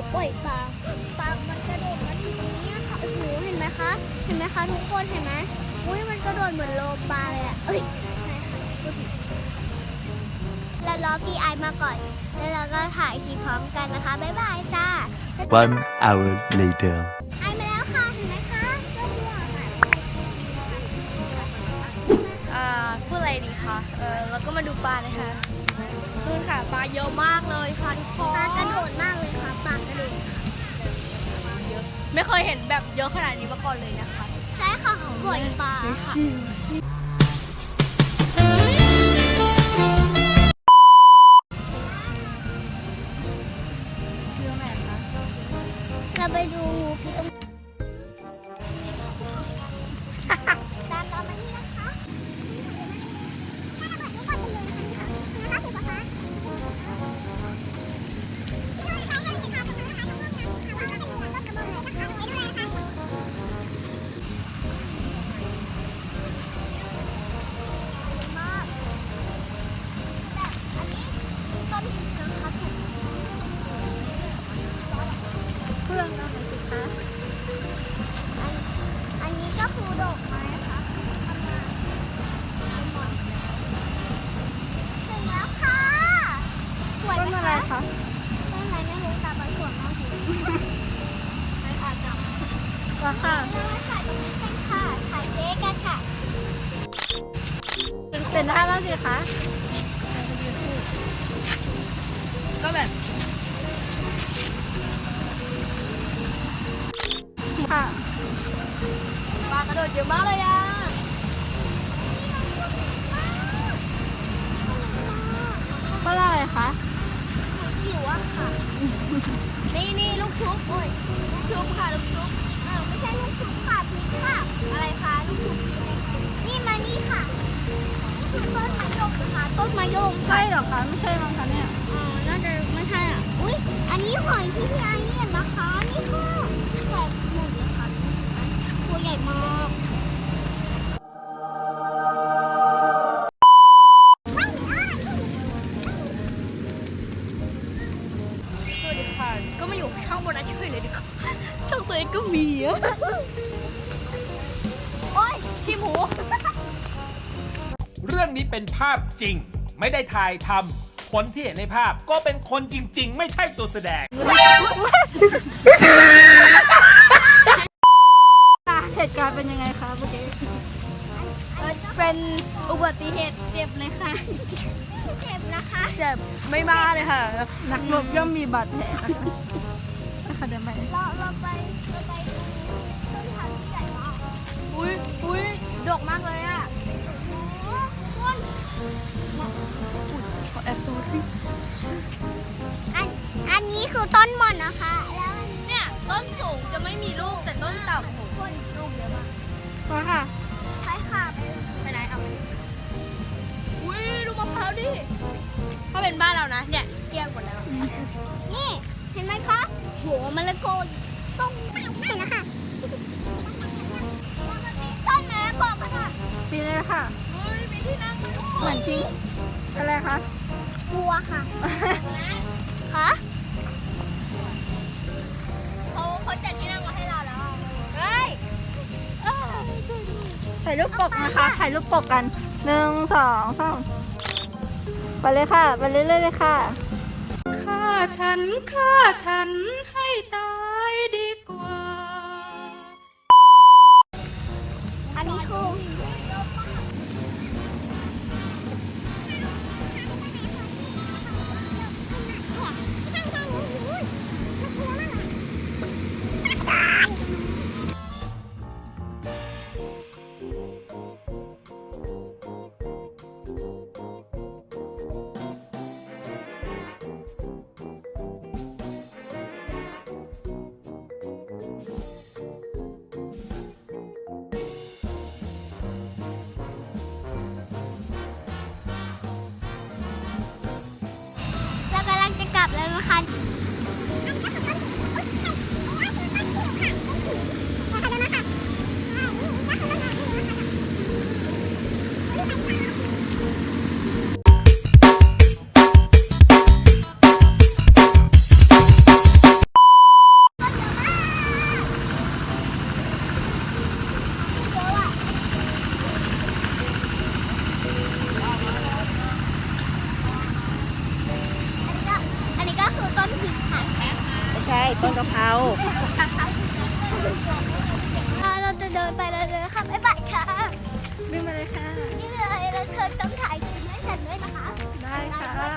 เขาปล่อยปลาปลามันกระโดดมาถึงตรงนี้ค่ะโอ้โหเห็นไหมคะ เห็นไหมคะทุกคนเห็นไหมอุ้ยมันกระโดดเหมือนโลปลาเลยอะเอ้ยไหนคะพูดผิดแล้วรอพี่ไอมาก่อน แล้วเราก็ถ่ายคลิปพร้อมกันนะคะ บ๊ายบายจ้า One hour later. ไอมาแล้วค่ะเห็นไหมคะเริ่มเหลืองอะอ่าพูดอะไรดีคะ เออแล้วก็มาดูปลาเลยค่ะ นู่นค่ะปลาเยอะมากเลยค่ะทุกคนปลากระโดดมากเลยค่ะปลากระโดดไม่เคยเห็นแบบเยอะขนาดนี้มาก่อนเลยนะคะใช่ค่ะเขาปล่อยปลาค่ะเรื่องไหนคะเราไปดูงูพิษตรง ราคาเรามาถ่ายตรงนี้กันค่ะถ่ายเค้กกันค่ะ เป็นได้บ้างสิคะก็แบบค่ะปลากระโดดเยอะมากเลยอะก็ได้คะจิ๋วอะค่ะ นี่นี่ลูกชุบโอ้ยลูกชุบค่ะ ลูกชุบ เออไม่ใช่ลูกชุบค่ะพริกค่ะ อะไรคะลูกชุบพริกอะไรคะนี่มานี่ค่ะนี่คือต้นมะยมนะคะต้นมะยมค่ะใช่เหรอคะ ไม่ใช่มั้งคะเนี่ย อ๋อ น่าจะไม่ใช่อะ อุ้ยอันนี้หอยที่พี่ไอ วัสดีค่ะก็มาอยู่ช่องโบนัสช่วยเลยดีกว่าช่องตัวเองก็มีอะโอ้ยขี้หมู เรื่องนี้เป็นภาพจริง ไม่ได้ถ่ายทำคนที่เห็นในภาพก็เป็นคนจริง ๆ ไม่ใช่ตัวแสดง เหตุการณ์เป็นยังไงคะเมื่อกี้ เป็นอุบัติเหตุเจ็บเลยค่ะ เจ็บนะคะ เจ็บไม่มากเลยค่ะ นักรบย่อมมีบาดแผลนะคะเดินไปเราเราไปเราไปตรงต้นทางที่ใหญ่มากอุ้ยอุ้ยดกมากเลยอะโอ้ต้นขอแอบซูมอันอันนี้คือต้นหม่อนนะคะ แล้วอันนี้เนี่ยต้นสูงจะไม่มีลูกแต่ต้นต่ำคนลูกเยอะมากมาค่ะใช่ ค่ะไปไปไหนเอาอุ้ยดูมะพร้าวดิถ้าเป็นบ้านเรานะเนี่ยเกลี้ยงหมดแล้ว นี่ เห็นไหมคะโหมะละกอต้นใหญ่นะคะต้นมะละกอค่ะปีเลยค่ะเฮ้ยมีที่นั่งด้วยเหมือนจริงอะไรคะกลัวค่ะคะเขาเขาจัดที่ ถ่ายรูปปกนะคะถ่ายรูปปกกันหนึ่งสองสามไปเลยค่ะ ไปเรื่อยๆเลยค่ะ ฆ่าฉันฆ่าฉัน ต้นกะเพราอ่าเราจะเดินไปเลยเลยนะคะบ๊ายบายค่ะดึงมาเลยค่ะ นี่เลยแล้วเธอต้องถ่ายคลิปให้ฉันด้วยนะคะ ได้ค่ะ